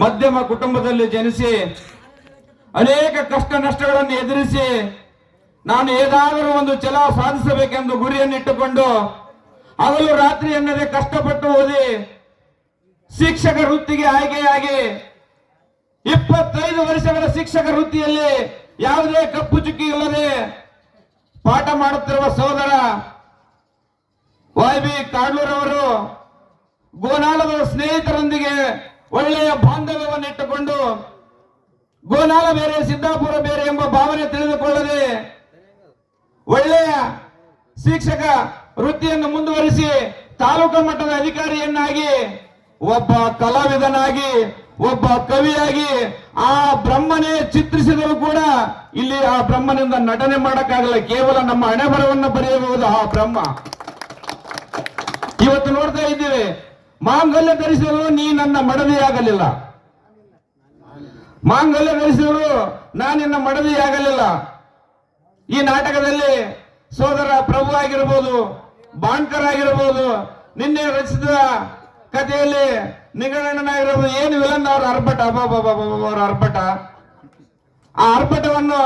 ಮಧ್ಯಮ ಕುಟುಂಬದಲ್ಲಿ ಜನಿಸಿ ಅನೇಕ ಕಷ್ಟ ನಷ್ಟಗಳನ್ನು ಎದುರಿಸಿ ನಾನು ಏನಾದರೂ ಒಂದು ಛಲ ಸಾಧಿಸಬೇಕೆಂದು ಗುರಿಯನ್ನಿಟ್ಟುಕೊಂಡು ಹಗಲು ರಾತ್ರಿ ಎನ್ನದೆ ಕಷ್ಟಪಟ್ಟು ಓದಿ ಶಿಕ್ಷಕ ವೃತ್ತಿಗೆ ಆಯ್ಕೆಯಾಗಿ ಇಪ್ಪತ್ತೈದು ವರ್ಷಗಳ ಶಿಕ್ಷಕ ವೃತ್ತಿಯಲ್ಲಿ ಯಾವುದೇ ಕಪ್ಪು ಚುಕ್ಕಿ ಇಲ್ಲದೆ ಪಾಠ ಮಾಡುತ್ತಿರುವ ಸಹೋದರ ವಾಯ್ಬಿ ಬಿ ಕಾಡ್ಲೂರವರು ಗೋನಾಳದ ಸ್ನೇಹಿತರೊಂದಿಗೆ ಒಳ್ಳೆಯ ಬಾಂಧವ್ಯವನ್ನು ಇಟ್ಟುಕೊಂಡು ಗೋನಾಳ ಬೇರೆ ಸಿದ್ದಾಪುರ ಬೇರೆ ಎಂಬ ಭಾವನೆ ತಿಳಿದುಕೊಳ್ಳದೆ ಒಳ್ಳೆಯ ಶಿಕ್ಷಕ ವೃತ್ತಿಯನ್ನು ಮುಂದುವರಿಸಿ ತಾಲೂಕು ಮಟ್ಟದ ಅಧಿಕಾರಿಯನ್ನಾಗಿ, ಒಬ್ಬ ಕಲಾವಿದನಾಗಿ, ಒಬ್ಬ ಕವಿಯಾಗಿ ಆ ಬ್ರಹ್ಮನೇ ಚಿತ್ರಿಸಿದರೂ ಕೂಡ ಇಲ್ಲಿ ಆ ಬ್ರಹ್ಮನಿಂದ ನಟನೆ ಮಾಡಕ್ಕಾಗಲ್ಲ. ಕೇವಲ ನಮ್ಮ ಹಣೆ ಬರವನ್ನು ಬರೆಯಬಹುದು ಆ ಬ್ರಹ್ಮ. ಇವತ್ತು ನೋಡ್ತಾ ಇದ್ದೀವಿ. ಮಾಂಗಲ್ಯ ಧರಿಸಿದರು ನೀ ನನ್ನ ಮಡದಿಯಾಗಲಿಲ್ಲ. ಮಾಂಗಲ್ಯ ಧರಿಸಿದರು ನಾನಿನ್ನ ಮಡದಿಯಾಗಲಿಲ್ಲ. ಈ ನಾಟಕದಲ್ಲಿ ಸೋದರ ಪ್ರಭು ಆಗಿರ್ಬೋದು ಬಾಣ್ಕರ್ ಆಗಿರ್ಬೋದು, ನಿನ್ನೆ ರಚಿಸಿದ ಕಥೆಯಲ್ಲಿ ನಿಗಣ್ಣನಾಗಿರ್ಬೋದು, ಏನು ವಿಲನ್ ಅವ್ರ ಅರ್ಭಟ ಅವರ ಅರ್ಭಟ? ಆ ಅರ್ಭಟವನ್ನು